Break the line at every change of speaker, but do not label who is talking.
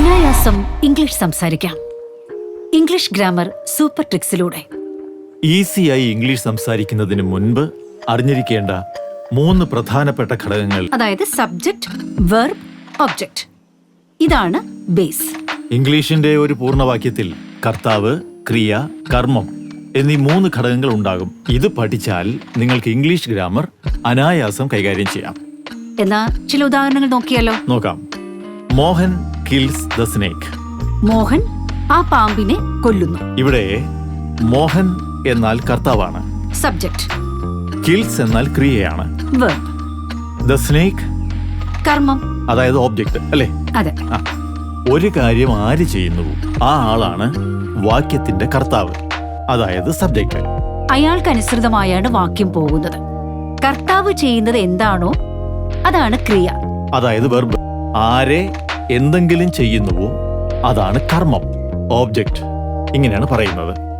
അനായാസം ഇംഗ്ലീഷ് സംസാരിക്കാം. English grammar super ട്രിക്സിലൂടെ.
ഈസിയായി ഇംഗ്ലീഷ് സംസാരിക്കുന്നതിന് മുൻപ് അറിഞ്ഞിരിക്കേണ്ട മൂന്ന് പ്രധാനപ്പെട്ട ഘടകങ്ങൾ.
അതായത് സബ്ജക്റ്റ് വെർബ് ഒബ്ജക്റ്റ് ഇതാണ് ബേസ്
ഇംഗ്ലീഷിന്റെ ഒരു പൂർണവാക്യത്തിൽ കർത്താവ് ക്രിയ കർമ്മം എന്നീ മൂന്ന് ഘടകങ്ങൾ ഉണ്ടാകും. ഇത് പഠിച്ചാൽ നിങ്ങൾക്ക് ഇംഗ്ലീഷ് ഗ്രാമർ അനായാസം കൈകാര്യം ചെയ്യാം.
എന്നാ ചില ഉദാഹരണങ്ങൾ നോക്കിയാലോ?
നോക്കാം. Mohan kills the snake
Mohan ആ പാമ്പിനെ കൊല്ലുന്നു.
ഇവിടെ മോഹൻ എന്നാൽ കർത്താവാണ്.
സബ്ജക്റ്റ്
കിൽസ് എന്നാൽ ക്രിയയാണ്.
വെർബ്
ദ സ്നേക്ക്
കർമ്മം.
അതായത് ഓബ്ജക്റ്റ് അല്ലേ?
അതെ.
ഒരു കാര്യം ആര് ചെയ്യുന്നു? ആ ആളാണ് വാക്യത്തിന്റെ കർത്താവ്. അതായത് സബ്ജക്റ്റ്
അയാൾക്കനുസൃതമായാണ് വാക്യം പോകുന്നത്. കർത്താവ് ചെയ്യുന്നത് എന്താണോ അതാണ് ക്രിയ.
അതായത് വെർബ് ആരെ എന്തെങ്കിലും ചെയ്യുന്നുവോ? അതാണ് കർമ്മം. ഓബ്ജക്റ്റ് ഇങ്ങനെയാണ് പറയുന്നത്.